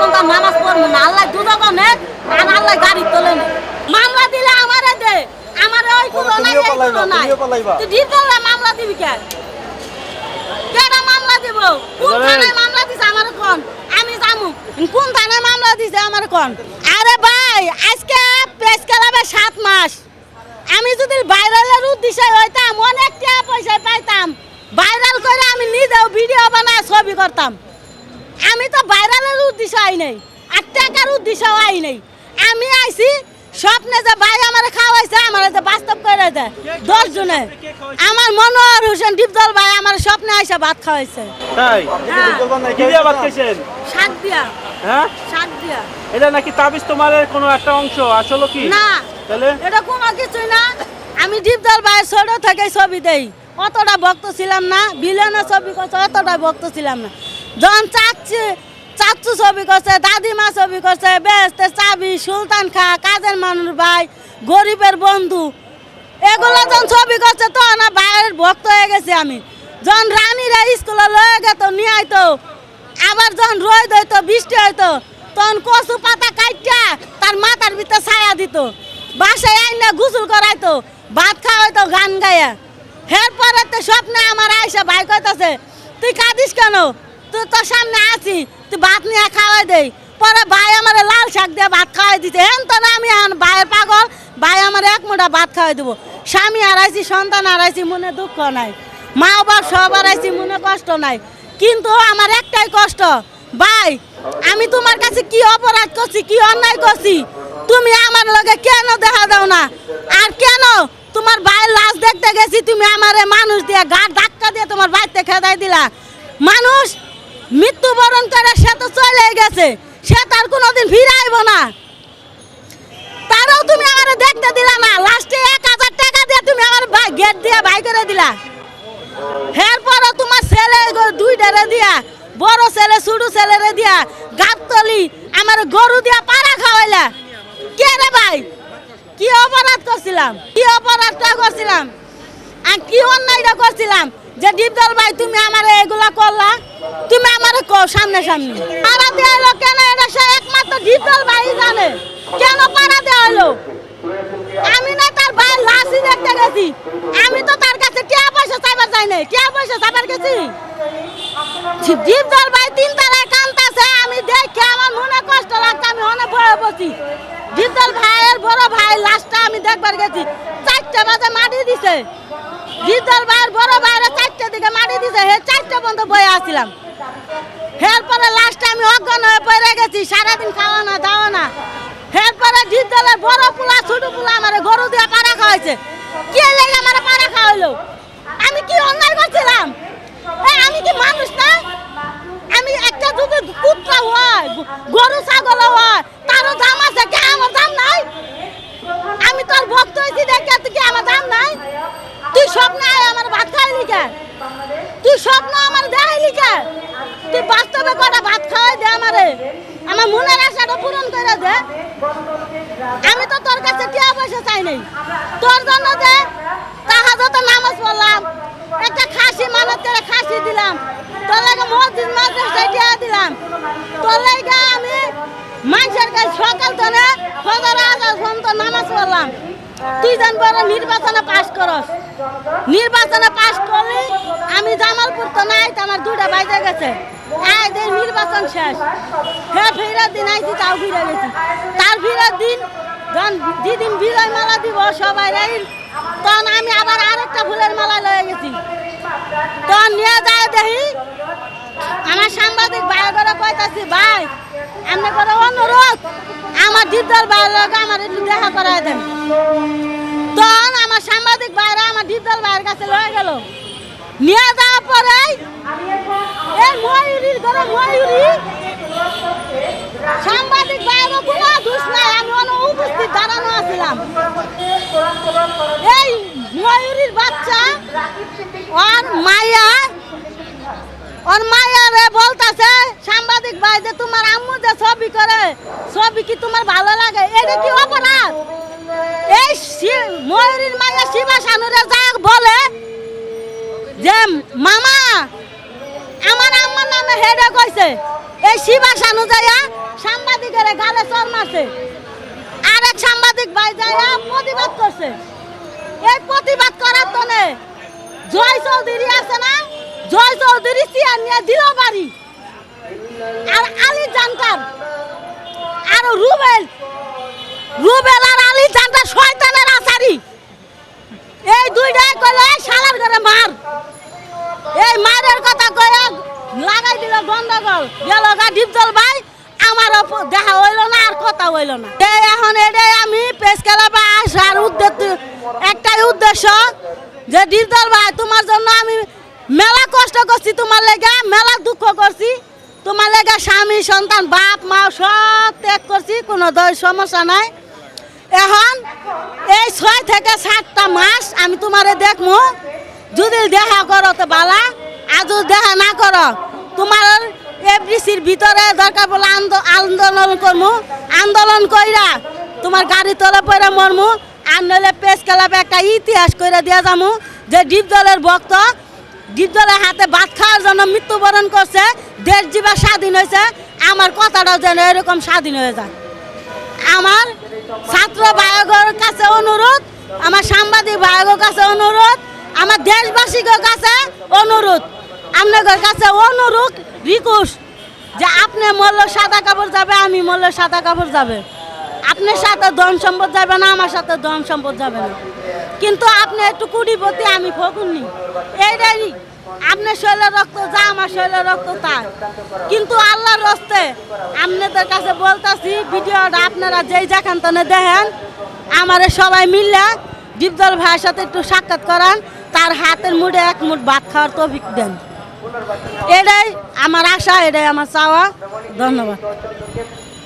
তো নামাজ পড়ব না। আল্লাহ দুদক অনেক আর আল্লাহ গাড়ি তোলে না মামলা দিলে আমারে দে আমার ওই কুলো নাই এই পালাইবা, নাই। তুই ডিপ দলে মামলা দিবি কে? কেন মামলা দিব? কোন থানায় মামলা দিছে আমার কোন আমি জামু। কোন থানায় মামলা দিছে আমার কোন আরে ভাই আজকে প্রেস ক্লাবে সাত মাস। আমি যদি ভাইরালের উদ্দেশ্যে হইতাম অনেক টাকা পয়সা পাইতাম। ভাইরাল করে আমি নিজেও ভিডিও বানায় ছবি করতাম। আমি তো ভাইরালের উদ্দেশ্য আই নাই আর টাকার উদ্দেশ্য আই নাই। আমি আইছি স্বপ্নে যে ভাই আমার খাওয়াইছে আমার যে বাস্তব করে দেয় দশ জনে। আমার মনোহর হোসেন ডিপদল ভাই আমার স্বপ্নে আইসা ভাত খাওয়াইছে। তাই? হ্যাঁ। কি দিয়ে ভাত খাইছেন? শাক দিয়া। হ্যাঁ? শাক দিয়া। এটা নাকি তাবিজ তোমার কোনো একটা অংশ? আসলে কি? না। তাহলে? এটা কোনো কিছুই না। আমি ডিপদল ভাইয়ের ছোট থেকে ছবি দেই। অতটা ভক্ত ছিলাম না বিলেনের ছবি করছে অতটা ভক্ত ছিলাম না। যখন চাচ্ছি, চাচ্ছু ছবি করছে, দাদিমা ছবি করছে বেস্তে চাবি, সুলতান খা, কাজের মানুষ ভাই, গরিবের বন্ধু। এগুলো যখন ছবি করছে তো না ভাইয়ের ভক্ত হয়ে গেছি আমি। যখন রানীরা স্কুলে লয়ে গেত, নিয়ে আইতো। আবার যখন রোদ হইতো, বৃষ্টি হইতো, তখন কচু পাতা কাইটা তার মাথার ভিতরে ছায়া দিত। বাসায় আইনা গোসল করাইতো, ভাত খাওয়া হইতো গান গায়া হের পরে তো স্বপ্নে আমার আইসা ভাই কইতাছে, তুই কাঁদিস কেন? তুই তোর সামনে আছি, তুই ভাত নিয়ে খাওয়াই দেই পরে ভাই আমার লাল শাক দিয়ে ভাত খাওয়াই দিতে হেন তো না আমি এখন ভাইয়ের পাগল, ভাই আমার এক মুঠা ভাত খাওয়াই দেবো। স্বামী হারাইছি, সন্তান হারাইছি, মনে দুঃখ নাই। মা বাপ সব হারাইছি, মনে কষ্ট নাই। কিন্তু আমার একটাই কষ্ট, ভাই, আমি তোমার কাছে কি অপরাধ করছি, কি অন্যায় করছি? তুমি আমার লগে কেন দেখা দাও না? আর কেন তোমার ভাইয়ের লাশ দেখতে গেছি, তুমি আমারে মানুষ দিয়ে গা ধাক্কা দিয়ে তোমার বাড়িতে খেদাই দিলা? মানুষ মৃত্যুবরণ করে সে তো চলে গেছে। সে তার কোনোদিন ফিরে আইব না। তারাও তুমি আমারে দেখতে দিলা না। লাস্টে এক হাজার টাকা দিয়ে তুমি আমার গেট দিয়ে ভাই করে দিলা। এরপরে তোমার ছেলে গ- দুইটারে দিয়া, বড় ছেলে, ছোট ছেলেরে দিয়া গাবতলি আমার গরু দিয়া পাড়া খাওয়াইলা। কে রে ভাই? কি অপরাধ করছিলাম? কি অপরাধটা করছিলাম? আর কি অন্যায়টা করছিলাম? যে দীপদল ভাই, তুমি আমার এগুলা করলা? তুমি আমার সামনে সামনে পাড়া দেওয়া হলো কেন? এটা সে একমাত্র দীপদল ভাই জানে। কেন পাড়া দেওয়া হলো আমি না তার ভাই লাশই দেখতে গেছি। আমি তো তার কাছে টিয়া পয়সা চাইবার যাই নাই। টিয়া পয়সা চাইবার গেছি। জীব দল ভাই, তিন তারায় কান্তাছে আমি দেখে আমার মনে কষ্ট লাগছে, আমি অনেক ভয়ে বসি জীব দল ভাইয়ের বড় ভাই লাশটা আমি দেখবার গেছি। চারটে বাজে মাটি দিছে। জীব ভাইয়ের বড় ভাইয়ের দিকে মাটি দিছে, হে চারটে পর্যন্ত বয়ে আসছিলাম। এরপরে লাস্টে আমি অজ্ঞান হয়ে পড়ে গেছি, সারাদিন খাওয়া না দাওয়া না। ডিপ দলের বড় পোলা, ছোট পোলা আমার গরু দিয়ে পাড়া খাওয়াইছে। কে লেগে আমার পাড়া খাওয়াইলো? আমি কি অন্যায় করছিলাম? আমি কি মানুষ না? আমি একটা যদি পুত্র হয়, গরু, ছাগল হয় তারও দাম আছে কে আমার দাম নাই আমি তোর ভক্ত হয়েছি দেখে তুই কি আমার দাম নাই তুই স্বপ্নে আয় আমার ভাত খাইলি কে তুই স্বপ্ন আমার দেখাইলি কে তুই বাস্তবে কটা ভাত খাওয়াই দে আমারে মনের আশাটা পূরণ করে দে। আমি তো তোর কাছে টিয়া পয়সা চাই নাই। তোর জন্য যে তাহা যত নামাজ পড়লাম, একটা খাসি মানত করে খাসি দিলাম, তোর লাগে মসজিদ মাদ্রাসায় টিয়া দিলাম। তোর লাগে আমি মানুষের কাছে সকাল ধরে ফজর আজার পর্যন্ত নামাজ পড়লাম। তুই জান বড় নির্বাচনে পাশ করস। নির্বাচনে পাশ করলি, আমি জামালপুর তো নাই, তো আমার দুটা বাইজে গেছে। দিন নির্বাচন শেষ। হ্যাঁ ফেরার দিন আইছি, তাও ফিরে গেছি। তার ফিরার দিন যখন যেদিন বিজয় মালা দিব, সবাই তখন আমি আবার আরেকটা ফুলের মালা লয়ে গেছি। তখন নিয়ে যায় দেখি, আমার সাংবাদিক ভাই করে কইতাছি, ভাই, এমনি করে অনুরোধ, আমার দিদার লগে আমার একটু দেখা করায় দেন। তখন আমার সাংবাদিক ভাইরা আমার দিদার ভাইয়ের কাছে লয়ে গেল। নিয়ে যাওয়ার পরে সাংবাদিক ভাইয়েরও কোনো দোষ নাই আমি অন্য উপস্থিত, দাঁড়ানো আছিলাম। এই ময়ূরীর বাচ্চা আর মায়া, ওর মায়ারে বলতাছে সাংবাদিক ভাই যে তোমার আম্মু যে ছবি করে, ছবি কি তোমার ভালো লাগে? এটা কি অপরাধ? এই ময়ূরীর মায়া শিবা শানুরে যা বলে যে, মামা আমার আম্মার নামে হেডে কইছে, এই শিবাসানু যাইয়া সাংবাদিকের গালে চর মারছে। আরেক সাংবাদিক ভাই যাইয়া প্রতিবাদ করছে। এই প্রতিবাদ করার তনে জয় চৌধুরী আছে না? জয় চৌধুরী চেয়ার নিয়ে দিল বাড়ি। আর আলী জানতার আর রুবেল রুবেল আর আলী জানতার শয়তানের আচারি। এই দুইটাই কইলো শালার ঘরে মার। এই মারের কথা কয়ে লাগাই দিল গন্ডগোল। গেল গা ডিপজল ভাই আমার দেখা হইল না, আর কথা হইল না। এখন এটাই আমি পেস খেলাবা আসার উদ্দেশ্য একটাই উদ্দেশ্য যে ডিপজল ভাই, তোমার জন্য আমি মেলা কষ্ট করছি তোমার লেগে, মেলা দুঃখ করছি। তোমার লেগে স্বামী, সন্তান, বাপ, মা সব ত্যাগ করছি, কোনো সমস্যা নাই। এখন এই ছয় থেকে সাতটা মাস আমি তোমারে দেখমু। যদি দেখা করো তো বালা, আর যদি দেখা না করো, তোমার এফডিসির ভিতরে দরকার পড়লে আন্দোলন করমু, আন্দোলন কইরা তোমার গাড়ি তলে পড়ে মরমু, আর নইলে পেস ক্লাবে একটা ইতিহাস কইরা দিয়া যামু, যে ডিপ দলের ভক্ত ডিপ দলের হাতে ভাত খাওয়ার জন্য মৃত্যুবরণ করছে, দেশ জীবা স্বাধীন হয়েছে, আমার কথাটাও যেন এরকম স্বাধীন হয়ে যায়। আমার ছাত্র ভাইগর কাছে অনুরোধ, আমার সাংবাদিক ভাইগর আমার দেশবাসীর কাছে অনুরোধ। আপনাদের কাছে অনুরোধ রিকুশ যে আপনি মল্ল সাদা কাপড় যাবে, আমি মল্ল সাদা কাপড় যাবে। আপনার সাথে ধন সম্পদ যাবে না, আমার সাথে ধন সম্পদ যাবে না। কিন্তু আপনি একটু কুড়িপতি আমি ফকুননি। এইটাই, আপনার শৈলের রক্ত যা, আমার শৈলের রক্ত তা কিন্তু আল্লাহর রস্তে আপনাদের কাছে বলতাছি, ভিডিওটা আপনারা যেই যেখান তনে দেখেন, আমার সবাই মিললে দীপদল ভাইয়ের সাথে একটু সাক্ষাৎ করান। তার হাতের মুঠে এক মুঠ ভাত খাওয়ার তৌফিক দেন। এটাই আমার আশা, এটাই আমার চাওয়া। ধন্যবাদ।